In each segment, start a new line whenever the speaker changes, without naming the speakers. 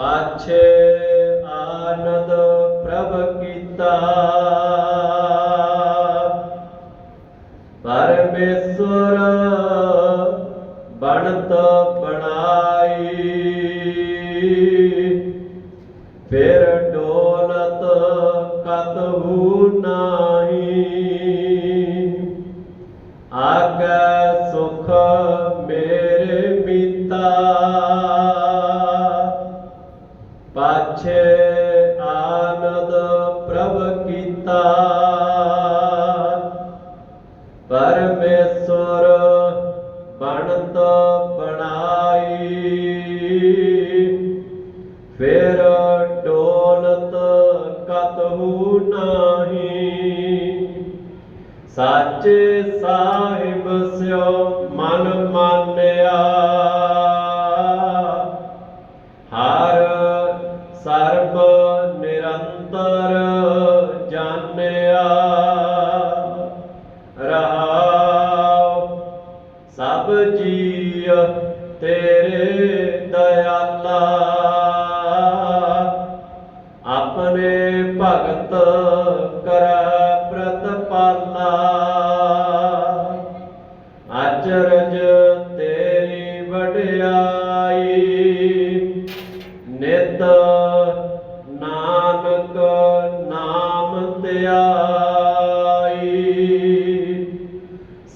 ਪਾਛੇ ਆਨੰਦ ਪ੍ਰਭ ਕੀਤਾ ਪਰਮੇਸ਼ਰ ਬਣਤ ਬਣਾਈ ਫਿਰ ਡੋਲਤ ਕਤਹੂ ਨਾ ਪਾਛੇ ਆਨੰਦ ਪ੍ਰਭ ਕੀਤਾ। ਪਰਮੇਸ਼ਵਰ ਬਣਤ ਬਣਾਈ। ਫਿਰ ਡੋਲਤ ਕਤਹੂ ਨਾਹੀ। ਸਾਚੇ ਸਾਹਿਬ ਸਿਓ ਮਨ ਮਾਨਿਆ। ਜਾਣਿਆ ਰਹਾਉ ਸਭ ਜੀਅ ਤੇਰੇ ਦਇਆਲਾ। ਆਪਣੇ ਭਗਤ ਕਰੈ ਪ੍ਰਤਪਾਲਾ। ਅਚਰਜ ਤੇਰੀ ਵਡਿਆਈ ਨਿਤ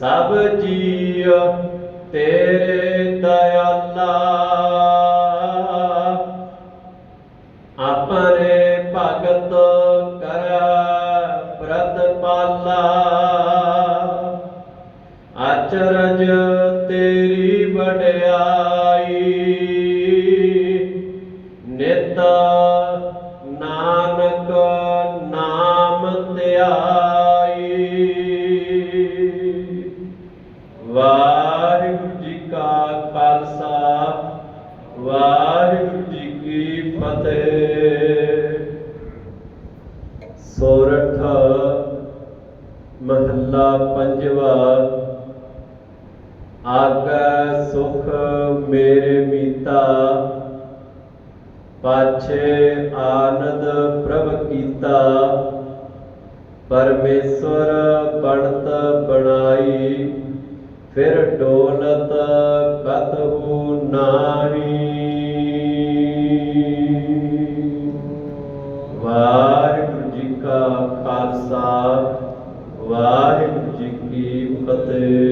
ਸਭ ਜੀਅ ਤੇਰੇ ਦਇਆਲਾ। ਆਪਣੇ ਭਗਤ ਕਰੈ ਪ੍ਰਤਪਾਲਾ ਅਚਰਜ ਤੇਰੀ ਵਡਿਆਈ। ਨਿਤ ਨਾਨਕ ਨਾਮ ਧਿਆਈ ਵਾਹਿਗੁਰੂ ਜੀ ਕਾ ਖਾਲਸਾ, ਵਾਹਿਗੁਰੂ ਜੀ ਕੀ ਫਤਿਹ। ਸੋਰਠ ਮਹੱਲਾ ਪੰਜਵਾ ਆਗੈ ਸੁਖ ਮੇਰੇ ਮੀਤਾ, ਪਾਛੇ ਆਨੰਦ ਪ੍ਰਭ ਕੀਤਾ। ਪਰਮੇਸ਼ਵਰ ਬਣਤ ਬਣਾਈ ਫਿਰ ਡੋਲਤ ਕਤਹੂ ਨਾਹੀ। ਵਾਹਿਗੁਰੂ ਜੀ ਕਾ ਖਾਲਸਾ ਵਾਹਿਗੁਰੂ ਜੀ ਕੀ ਫਤਿਹ।